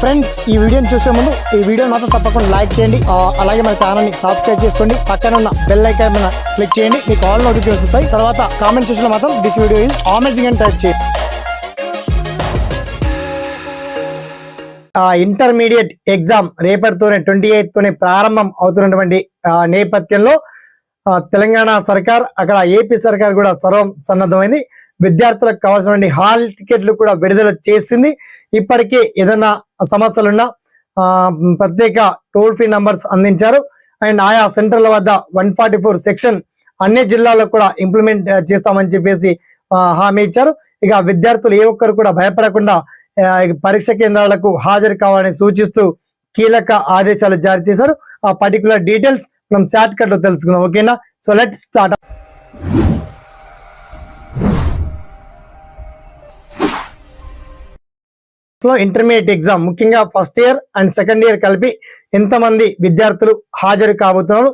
Friends ఈ వీడియోని చూసే ముందు ఈ వీడియో మాత్రం తప్పకుండా లైక్ చేయండి. అలాగే మన ఛానల్ని సబ్స్క్రైబ్ చేసుకోండి. పక్కన ఉన్న బెల్ ఐకాన్ మీద క్లిక్ చేయండి. మీకు ఆల్ నోటిఫికేషన్ వస్తాయి. తర్వాత కామెంట్ చూసిన మాత్రం దిస్ వీడియో ఈజ్ అమేజింగ్ అని టైప్ చేయండి. ఇంటర్మీడియట్ ఎగ్జామ్ రేపటితోనే ట్వంటీ ఎయిత్ తోనే ప్రారంభం అవుతున్నటువంటి నేపథ్యంలో తెలంగాణ సర్కార్ అక్కడ ఏపీ సర్కార్ కూడా సర్వం సన్నద్ధమైంది. విద్యార్థులకు కావాల్సినటువంటి హాల్ టికెట్లు కూడా విడుదల చేసింది. ఇప్పటికే ఏదైనా సంస్థలున్న ఆ, ప్రత్యేక టోల్ ఫ్రీ నంబర్స్ అందించారు. అండ్ ఆయా సెంటర్ల వద్ద వన్ ఫార్టీ ఫోర్ సెక్షన్ అన్ని జిల్లాలకు కూడా ఇంప్లిమెంట్ చేస్తామని చెప్పేసి హామీ ఇచ్చారు. ఇక విద్యార్థులు ఏ ఒక్కరు కూడా భయపడకుండా పరీక్ష కేంద్రాలకు హాజరు కావాలని సూచిస్తూ కీలక ఆదేశాలు జారీ చేశారు. ఆ పర్టికులర్ డీటెయిల్స్ మనం షార్ట్ కట్లో తెలుసుకుందాం. ఓకేనా? సో లెట్ స్టార్ట్ లో ఇంటర్మీడియట్ ఎగ్జామ్ ముఖ్యంగా first year and second year కలిపి ఎంతమంది విద్యార్థులు హాజరు కాబోతున్నారు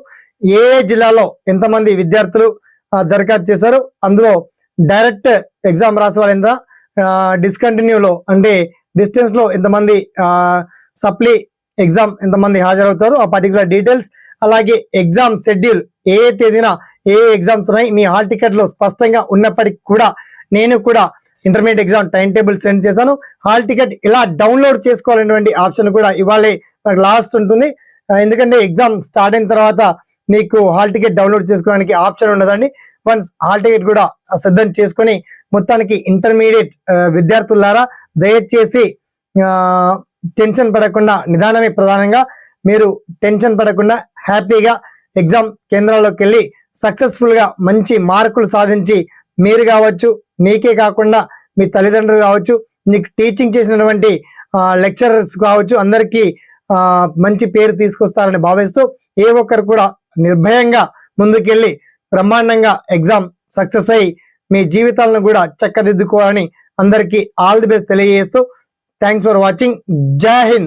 ఏ జిల్లాలో ఎంతమంది విద్యార్థులు దరఖాస్తు చేశారు అందులో డైరెక్ట్ ఎగ్జామ్ రాసే వాళ్ళు ఎంత డిస్కంటిన్యూలో అంటే డిస్టెన్స్లో ఎంతమంది సప్లీ ఎగ్జామ్ ఎంతమంది హాజరవుతారు ఆ పర్టికులర్ డీటెయిల్స్ అలాగే ఎగ్జామ్ షెడ్యూల్ ఏ ఏ తేదీన ఏ ఎగ్జామ్స్ ఉన్నాయి మీ హాల్ టికెట్లో స్పష్టంగా ఉన్నప్పటికీ కూడా నేను కూడా intermediate exam time table send చేశాను. హాల్ టికెట్ ఇలా డౌన్లోడ్ చేసుకోవాలనేటువంటి ఆప్షన్ కూడా ఇవాళ మనకు లాస్ట్ ఉంటుంది. ఎందుకంటే ఎగ్జామ్ స్టార్ట్ అయిన తర్వాత మీకు హాల్ టికెట్ డౌన్లోడ్ చేసుకోవడానికి ఆప్షన్ ఉండదండి వన్స్ హాల్ టికెట్ కూడా సిద్ధం చేసుకొని మొత్తానికి ఇంటర్మీడియట్ విద్యార్థులారా దయచేసి టెన్షన్ పడకుండా నిదానమే ప్రధానంగా మీరు టెన్షన్ పడకుండా హ్యాపీగా ఎగ్జామ్ కేంద్రాల్లోకి వెళ్ళి సక్సెస్ఫుల్గా మంచి మార్కులు సాధించి మీరు కావచ్చు మీకే కాకుండా మీ తల్లిదండ్రులు కావచ్చు మీకు టీచింగ్ చేసినటువంటి లెక్చరర్స్ కావచ్చు అందరికీ మంచి పేరు తీసుకొస్తారని భావిస్తూ ఏ ఒక్కరు కూడా నిర్భయంగా ముందుకెళ్ళి బ్రహ్మాండంగా ఎగ్జామ్ సక్సెస్ అయ్యి మీ జీవితాలను కూడా చక్కదిద్దుకోవాలని అందరికీ ఆల్ ది బెస్ట్ తెలియజేస్తూ థ్యాంక్స్ ఫర్ వాచింగ్ జై హింద్!